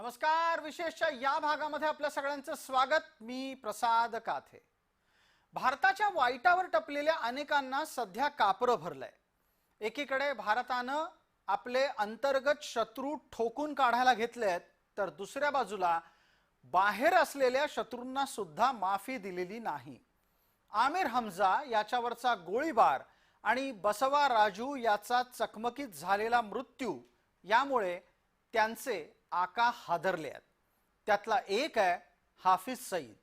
नमस्कार विशेषच्या या भागामध्ये आपल्या सगळ्यांचं स्वागत. मी प्रसाद काथे. भारताच्या वाईटावर टपलेल्या अनेकांना सध्या कापरं भरलंय. एकीकडे भारतानं आपले अंतर्गत शत्रू ठोकून काढायला घेतलेत तर दुसऱ्या बाजूला बाहेर असलेल्या शत्रूंना सुद्धा माफी दिलेली नाही. आमिर हमजा याच्यावरचा गोळीबार आणि बसवा राजू याचा चकमकीत झालेला मृत्यू यामुळे त्यांचे आका हादरले आहेत. त्यातला एक आहे हाफिज सईद.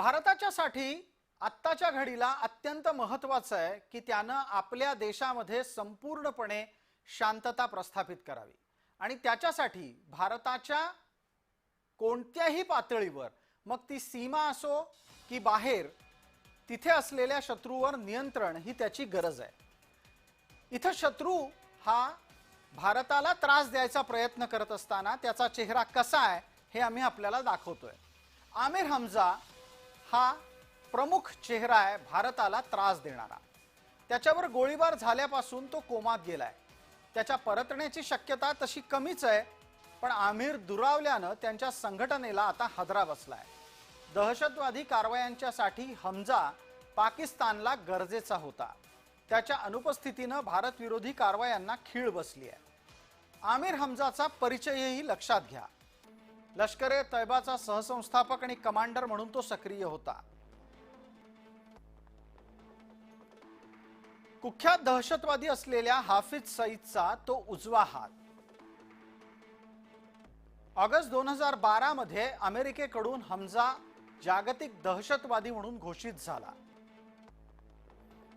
भारताच्यासाठी आत्ताच्या घडीला अत्यंत महत्वाचं आहे की त्यानं आपल्या देशामध्ये संपूर्णपणे शांतता प्रस्थापित करावी. आणि त्याच्यासाठी भारताच्या कोणत्याही पातळीवर मग ती सीमा असो की बाहेर तिथे असलेल्या शत्रूवर नियंत्रण ही त्याची गरज आहे. इथं शत्रू हा भारताला त्रास द्यायचा प्रयत्न करत असताना त्याचा चेहरा कसा आहे हे आम्ही आपल्याला दाखवतोय. आमिर हमजा हा प्रमुख चेहरा आहे भारताला त्रास देणारा. त्याच्यावर गोळीबार झाल्यापासून तो कोमात गेलाय. त्याच्या परतण्याची शक्यता तशी कमीच आहे पण आमिर दुरावल्यानं त्यांच्या संघटनेला आता हदरा बसलाय. दहशतवादी कारवायांच्यासाठी हमजा पाकिस्तानला गरजेचा होता. त्याच्या अनुपस्थितीनं भारतविरोधी कारवायांना खीळ बसली आहे. आमिर हमजाचा परिचयही लक्षात घ्या. लष्कर ए तैबाचा सहसंस्थापक आणि कमांडर म्हणून तो सक्रिय होता. कुख्यात दहशतवादी असलेल्या हाफिज सईदचा तो उजवा हात. ऑगस्ट दोन हजार बारा मध्ये अमेरिकेकडून हमजा जागतिक दहशतवादी म्हणून घोषित झाला.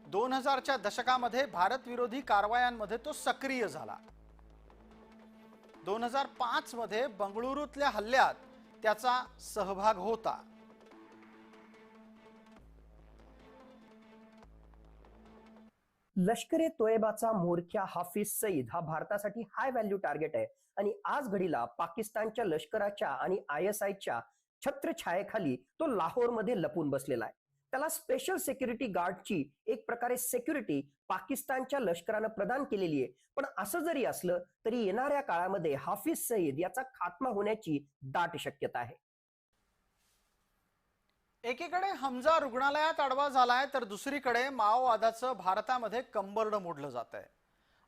दोन हजारच्या दशकामध्ये भारत विरोधी कारवायांमध्ये तो सक्रिय झाला. दोन हजार पाच मध्ये बंगळुरूतल्या हल्ल्यात त्याचा सहभाग होता. लष्कर ए तोयबाचा मोरख्या हाफिज सईद हा भारतासाठी हाय व्हॅल्यू टार्गेट आहे. आणि आज घडीला पाकिस्तानच्या लष्कराच्या आणि आय एस आयच्या छत्रछायेखाली तो लाहोरमध्ये लपून बसलेला आहे. त्याला स्पेशल सिक्युरिटी गार्डची एक प्रकारे सेक्युरिटी पाकिस्तानच्या लष्करानं प्रदान केलेली आहे. पण असं जरी असलं तरी येणाऱ्या काळामध्ये हाफिज सईद याचा खात्मा होण्याची दाट शक्यता आहे. एकीकडे हमजा रुग्णालयात आडवा झालाय तर दुसरीकडे माओवादाचं भारतामध्ये कंबरडं मोडलं जात आहे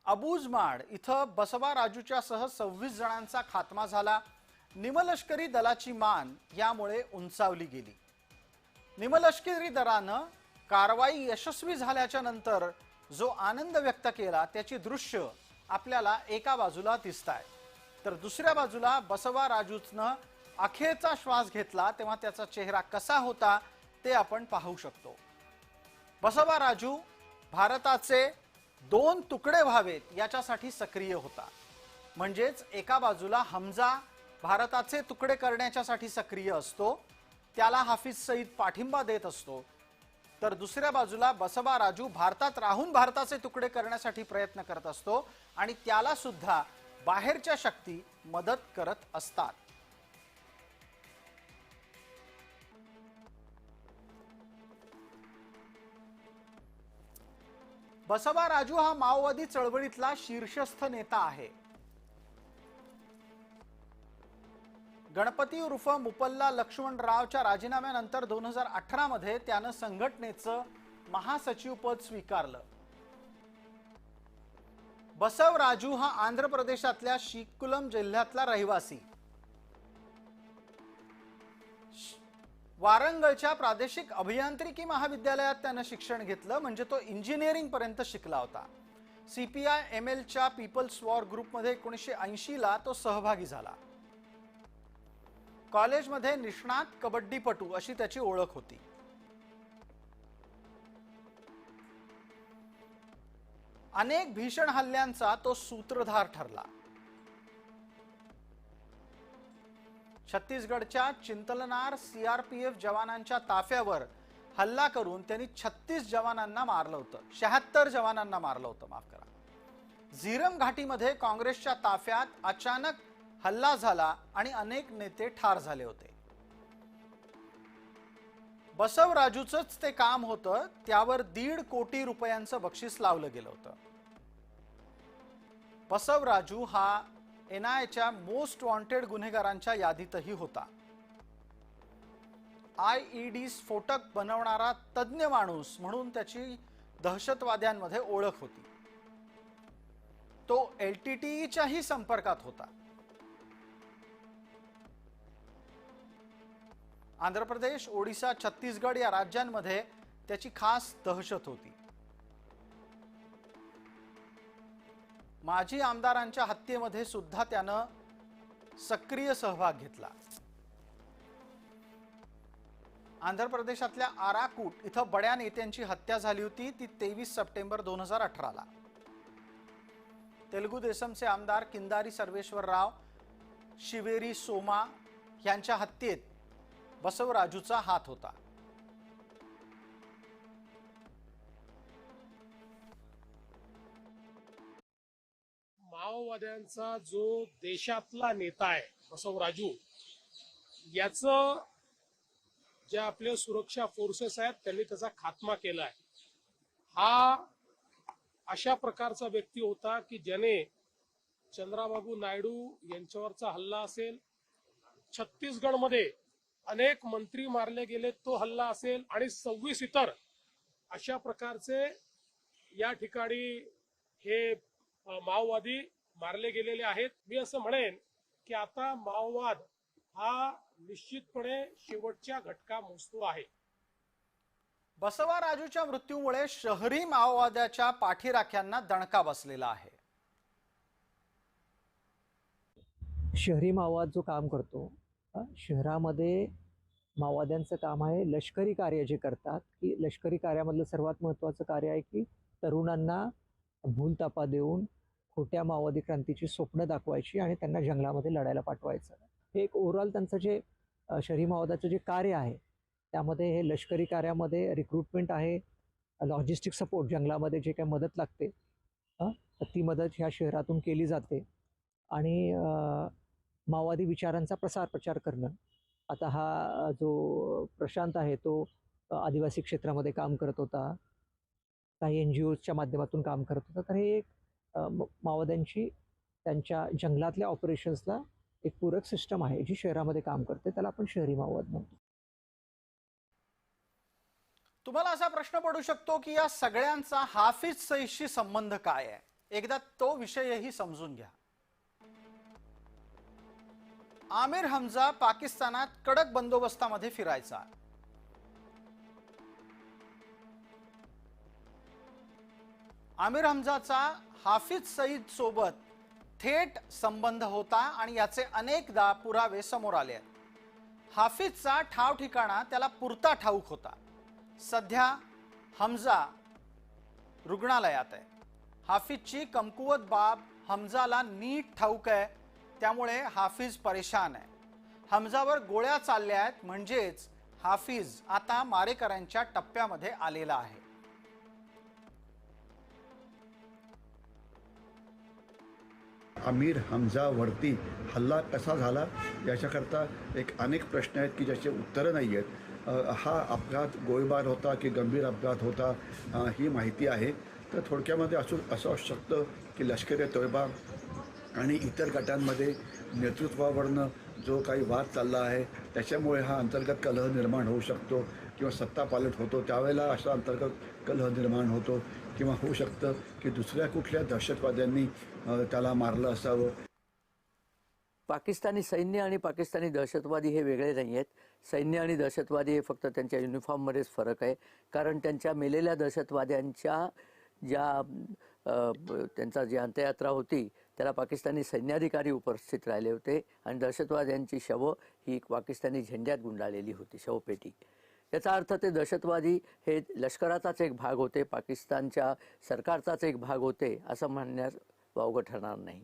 अबुजमाड इथं बसवा राजूच्या सह सव्वीस जणांचा खात्मा झाला. निमलष्करी दलाची मान यामुळे उंचावली गेली. निमलष्करी दलानं कारवाई यशस्वी झाल्याच्यानंतर जो आनंद व्यक्त केला त्याची दृश्य आपल्याला एका बाजूला दिसत आहे तर दुसऱ्या बाजूला बसवा राजूचनं अखेरचा श्वास घेतला तेव्हा त्याचा चेहरा कसा होता ते आपण पाहू शकतो. बसवा राजू भारताचे दोन तुकडे व्हावेत याच्यासाठी सक्रिय होता. म्हणजेच एका बाजूला हमजा भारताचे तुकडे करण्याच्यासाठी सक्रिय असतो त्याला हाफिज सईद पाठिंबा देत असतो. तर दुसऱ्या बाजूला बसवा राजू भारतात राहून भारताचे तुकडे करण्यासाठी प्रयत्न करत असतो आणि त्याला सुद्धा बाहेरच्या शक्ती मदत करत असतात. बसवा राजू हा माओवादी चळवळीतला शीर्षस्थ नेता आहे. गणपती उर्फ मुपल्ला लक्ष्मणरावच्या राजीनाम्यानंतर दोन हजार अठरामध्ये त्यानं संघटनेचं महासचिवपद स्वीकारलं. बसव राजू हा आंध्र प्रदेशातल्या शिकुलम जिल्ह्यातला रहिवासी. वारंगळच्या प्रादेशिक अभियांत्रिकी महाविद्यालयात त्यानं शिक्षण घेतलं म्हणजे तो इंजिनिअरिंग पर्यंत शिकला होता. सीपीआय एम एलच्या पीपल्स वॉर ग्रुपमध्ये एकोणीसशे ऐंशीला तो सहभागी झाला. कॉलेजमध्ये निष्णात कबड्डीपटू अशी त्याची ओळख होती. अनेक भीषण हल्ल्यांचा तो सूत्रधार ठरला. छत्तीसगडच्या चिंतलनार सीआरपीएफ जवानांच्या ताफ्यावर हल्ला करून त्यांनी छत्तीस जवानांना मारलं होतं. शहात्तर जवानांना मारलं होतं माफ करा. झिरम घाटीमध्ये काँग्रेसच्या ताफ्यात अचानक हल्ला झाला आणि अनेक नेते ठार झाले होते. बसवराजूच ते काम होतं त्यावर दीड कोटी रुपयांचं बक्षीस लावलं गेलं होतं. बसवराजू हा एनआयच्या मोस्ट वॉन्टेड गुन्हेगारांच्या यादीतही होता. आय ईडी स्फोटक बनवणारा तज्ज्ञ माणूस म्हणून त्याची दहशतवाद्यांमध्ये ओळख होती. तो एलटीटीईच्याही संपर्कात होता. आंध्र प्रदेश ओडिसा छत्तीसगड या राज्यांमध्ये त्याची खास दहशत होती. माजी आमदारांच्या हत्येमध्ये सुद्धा त्यानं सक्रिय सहभाग घेतला. आंध्र प्रदेशातल्या आराकूट इथं बड्या नेत्यांची हत्या झाली होती ती तेवीस सप्टेंबर दोन हजार अठराला. तेलुगू देसमचे आमदार किंदारी सर्वेश्वर राव शिवेरी सोमा यांच्या हत्येत बसवराजूचा हात होता. माओवाद्यांचा जो देशातला नेता आहे बसवराजू याच जे आपले सुरक्षा फोर्सेस आहेत त्यांनी त्याचा खात्मा केलाय. हा अशा प्रकारचा व्यक्ती होता की ज्याने चंद्राबाबू नायडू यांच्यावरचा हल्ला असेल छत्तीसगडमध्ये अनेक मंत्री मारले गेले तो हल्ला असेल आणि सव्वीस इतर अशा प्रकारचे या ठिकाणी हे माओवादी मारले गेलेले आहेत. मी असं म्हणेन की आता माओवाद हा निश्चितपणे शेवटच्या घटका मोजतो आहे. बसवराजूच्या मृत्यूमुळे शहरी माओवाद्याच्या पाठीराख्यांना दणका बसलेला आहे. शहरी माओवाद जो काम करतो शहरामध्ये माओवाद्यांचं काम आहे. लष्करी कार्य जे करतात की लष्करी कार्यामधलं सर्वात महत्त्वाचं कार्य आहे की तरुणांना भूलतापा देऊन खोट्या माओवादी क्रांतीची स्वप्न दाखवायची आणि त्यांना जंगलामध्ये लढायला पाठवायचं. हे एक ओव्हरऑल त्यांचं जे शहरी माओवादाचं जे कार्य आहे त्यामध्ये हे लष्करी कार्यामध्ये रिक्रुटमेंट आहे लॉजिस्टिक सपोर्ट जंगलामध्ये जे काही मदत लागते ती मदत ह्या शहरातून केली जाते. आणि माओवादी विचारांचा प्रसार प्रचार करणं. आता हा जो प्रशांत आहे तो आदिवासी क्षेत्रामध्ये काम करत होता. काही एन जी ओच्या माध्यमातून काम करत होता. तर हे एक माओवाद्यांची त्यांच्या जंगलातल्या ऑपरेशन्सला एक पूरक सिस्टम आहे जी शहरामध्ये काम करते. त्याला आपण शहरी माओवाद म्हणतो. तुम्हाला असा प्रश्न पडू शकतो की या सगळ्यांचा हाफिज सईदशी संबंध काय आहे? एकदा तो विषयही समजून घ्या. आमिर हमजा पाकिस्तानात कडक बंदोबस्तामध्ये फिरायचा. आमिर हमजाचा हाफिज सईद सोबत थेट संबंध होता आणि याचे अनेकदा पुरावे समोर आले. आहेत हाफिजचा ठाव ठिकाणा त्याला पुरता ठाऊक होता. सध्या हमजा रुग्णालयात आहे. हाफिजची कमकुवत बाब हमजाला नीट ठाऊक आहे. त्यामुळे हाफिज परेशान आहे. हमजावर गोळ्या चालल्या आहेत म्हणजेच हाफिज आता मारेकऱ्यांच्या टप्प्यामध्ये आलेला आहे. अमीर हमजावरती हल्ला कसा झाला? याच्याकरता एक अनेक प्रश्न आहेत की ज्याचे उत्तरं नाही आहेत. हा अपघात गोळीबार होता की गंभीर अपघात होता ही माहिती आहे. तर थोडक्यामध्ये असू असं असू शकतं की लष्करी तोयबा आणि इतर गटांमध्ये नेतृत्वावरनं जो काही वाद चालला आहे त्याच्यामुळे हा अंतर्गत कलह निर्माण होऊ शकतो किंवा सत्ता पालट होतो. त्यावेळेला असा अंतर्गत कलह निर्माण होतो किंवा होऊ शकतं की दुसऱ्या कुठल्या दहशतवाद्यांनी त्याला मारलं असावं. पाकिस्तानी सैन्य आणि पाकिस्तानी दहशतवादी हे वेगळे नाही आहेत सैन्य आणि दहशतवादी हे फक्त त्यांच्या युनिफॉर्ममध्येच फरक आहे. कारण त्यांच्या मेलेल्या दहशतवाद्यांच्या ज्या त्यांचा जी अंत्ययात्रा होती त्याला पाकिस्तानी सैन्याधिकारी उपस्थित राहिले होते आणि दहशतवाद्यांची शवं ही पाकिस्तानी झेंड्यात गुंडाळलेली होती शवपेटी. याचा अर्थ ते दहशतवादी हे लष्कराचाच एक भाग होते पाकिस्तानच्या सरकारचाच एक भाग होते असं म्हणण्यास वावगं ठरणार नाही.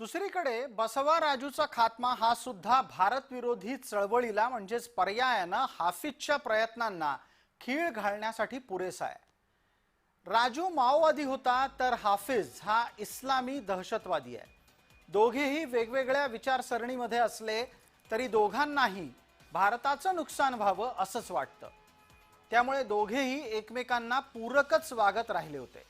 दुसरीकडे बसवा राजूचा खात्मा हा सुद्धा भारत विरोधी चळवळीला म्हणजेच पर्यायानं हाफिजच्या प्रयत्नांना खीळ घालण्यासाठी पुरेसा आहे. राजू माओवादी होता तर हाफिज हा इस्लामी दहशतवादी आहे. दोघेही वेगवेगळ्या विचारसरणीमध्ये असले तरी दोघांनाही भारताचं नुकसान व्हावं असंच वाटतं. त्यामुळे दोघेही एकमेकांना पूरकच वागत राहिले होते.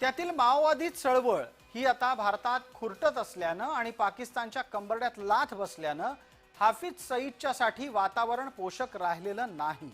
त्यातील माओवादी चळवळ ही आता भारतात खुरटत असल्यानं आणि पाकिस्तानच्या कंबरड्यात लाथ बसल्यानं हाफिज सईदच्यासाठी वातावरण पोषक राहिलेलं नाही.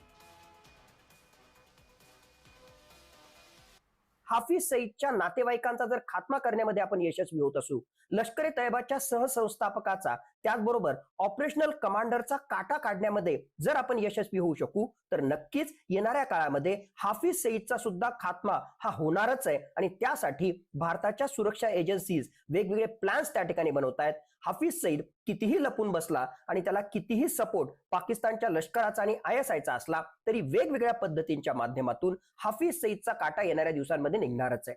हाफिज सईदच्या नातेवाईकांचा जर खात्मा करण्यामध्ये आपण यशस्वी होत असू लष्कर ए तैयबाच्या सहसंस्थापकाचा त्याचबरोबर ऑपरेशनल कमांडरचा काटा काढण्यामध्ये जर आपण यशस्वी होऊ शकू तर नक्कीच येणाऱ्या काळामध्ये हाफिज सईदचा सुद्धा खात्मा हा होणारच आहे. आणि त्यासाठी भारताच्या सुरक्षा एजन्सीज वेगवेगळे प्लॅन्स त्या ठिकाणी बनवत आहेत हाफिज सईद कितीही लपून बसला आणि त्याला कितीही सपोर्ट पाकिस्तानच्या लष्कराचा आणि आय एस आयचा असला तरी वेगवेगळ्या पद्धतींच्या माध्यमातून हाफिज सईदचा काटा येणाऱ्या दिवसांमध्ये निघणारच आहे.